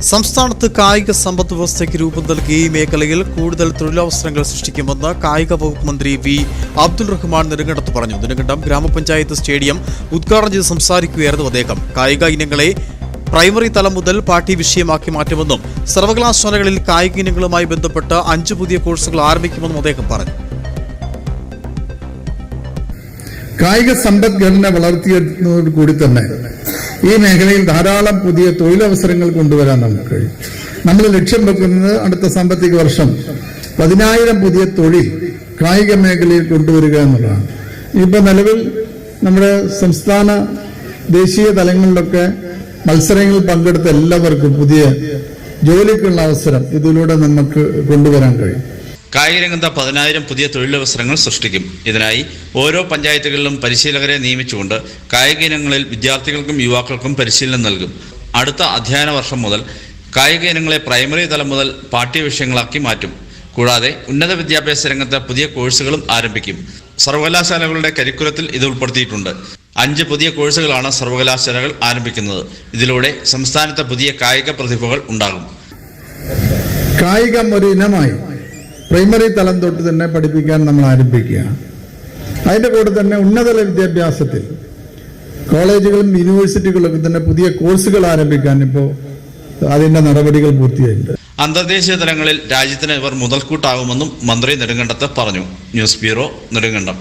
സംസ്ഥാനത്ത് കായിക സമ്പദ് വ്യവസ്ഥയ്ക്ക് രൂപം നൽകി ഈ മേഖലയിൽ കൂടുതൽ തൊഴിലവസരങ്ങൾ സൃഷ്ടിക്കുമെന്ന് കായിക വകുപ്പ് മന്ത്രി വി. അബ്ദുൾ റഹ്മാൻ നെടുങ്കണ്ടത്ത് പറഞ്ഞു. നെടുങ്കണ്ടം ഗ്രാമപഞ്ചായത്ത് സ്റ്റേഡിയം ഉദ്ഘാടനം ചെയ്ത് സംസാരിക്കുകയായിരുന്നു അദ്ദേഹം. കായിക ഇനങ്ങളെ പ്രൈമറി തലം മുതൽ പാഠ്യ വിഷയമാക്കി മാറ്റുമെന്നും സർവകലാശാലകളിൽ കായിക ഇനങ്ങളുമായി ബന്ധപ്പെട്ട് അഞ്ച് പുതിയ കോഴ്സുകൾ ആരംഭിക്കുമെന്നും അദ്ദേഹം പറഞ്ഞു. കായിക സമ്പദ്ഘടന വളർത്തിയെടുക്കുന്നതോട് കൂടി തന്നെ ഈ മേഖലയിൽ ധാരാളം പുതിയ തൊഴിലവസരങ്ങൾ കൊണ്ടുവരാൻ നമുക്ക് കഴിയും. നമ്മൾ ലക്ഷ്യം വെക്കുന്നത് അടുത്ത സാമ്പത്തിക വർഷം പതിനായിരം പുതിയ തൊഴിൽ കായിക മേഖലയിൽ കൊണ്ടുവരിക എന്നുള്ളതാണ്. ഇപ്പൊ നിലവിൽ നമ്മുടെ സംസ്ഥാന ദേശീയ തലങ്ങളിലൊക്കെ മത്സരങ്ങളിൽ പങ്കെടുത്ത എല്ലാവർക്കും പുതിയ ജോലിക്കുള്ള അവസരം ഇതിലൂടെ നമുക്ക് കൊണ്ടുവരാൻ കഴിയും. കായിക രംഗത്ത് പതിനായിരം പുതിയ തൊഴിലവസരങ്ങൾ സൃഷ്ടിക്കും. ഇതിനായി ഓരോ പഞ്ചായത്തുകളിലും പരിശീലകരെ നിയമിച്ചുകൊണ്ട് കായിക ഇനങ്ങളിൽ വിദ്യാർത്ഥികൾക്കും യുവാക്കൾക്കും പരിശീലനം നൽകും. അടുത്ത അധ്യയന വർഷം മുതൽ കായിക ഇനങ്ങളെ പ്രൈമറി തലം മുതൽ പാഠ്യ വിഷയങ്ങളാക്കി മാറ്റും. കൂടാതെ ഉന്നത വിദ്യാഭ്യാസ രംഗത്ത് പുതിയ കോഴ്സുകളും ആരംഭിക്കും. സർവകലാശാലകളുടെ കരിക്കുലത്തിൽ ഇത് ഉൾപ്പെടുത്തിയിട്ടുണ്ട്. അഞ്ച് പുതിയ കോഴ്സുകളാണ് സർവകലാശാലകൾ ആരംഭിക്കുന്നത്. ഇതിലൂടെ സംസ്ഥാനത്തെ പുതിയ കായിക പ്രതിഭകൾ ഉണ്ടാകും. കായികം ഒരു ഇനമായി. പ്രൈമറി തലം തൊട്ട് തന്നെ പഠിപ്പിക്കാൻ നമ്മൾ ആരംഭിക്കുകയാണ്. അതിന്റെ കൂടെ തന്നെ ഉന്നതതല വിദ്യാഭ്യാസത്തിൽ കോളേജുകളും യൂണിവേഴ്സിറ്റികളിലൊക്കെ തന്നെ പുതിയ കോഴ്സുകൾ ആരംഭിക്കാൻ ഇപ്പോൾ അതിന്റെ നടപടികൾ പൂർത്തിയായിട്ടുണ്ട്. അന്തർദേശീയ തലങ്ങളിൽ രാജ്യത്തിന് ഇവർ മുതൽക്കൂട്ടാകുമെന്നും മന്ത്രി നെടുങ്കണ്ടത്ത് പറഞ്ഞു. News bureau Nedumkandam.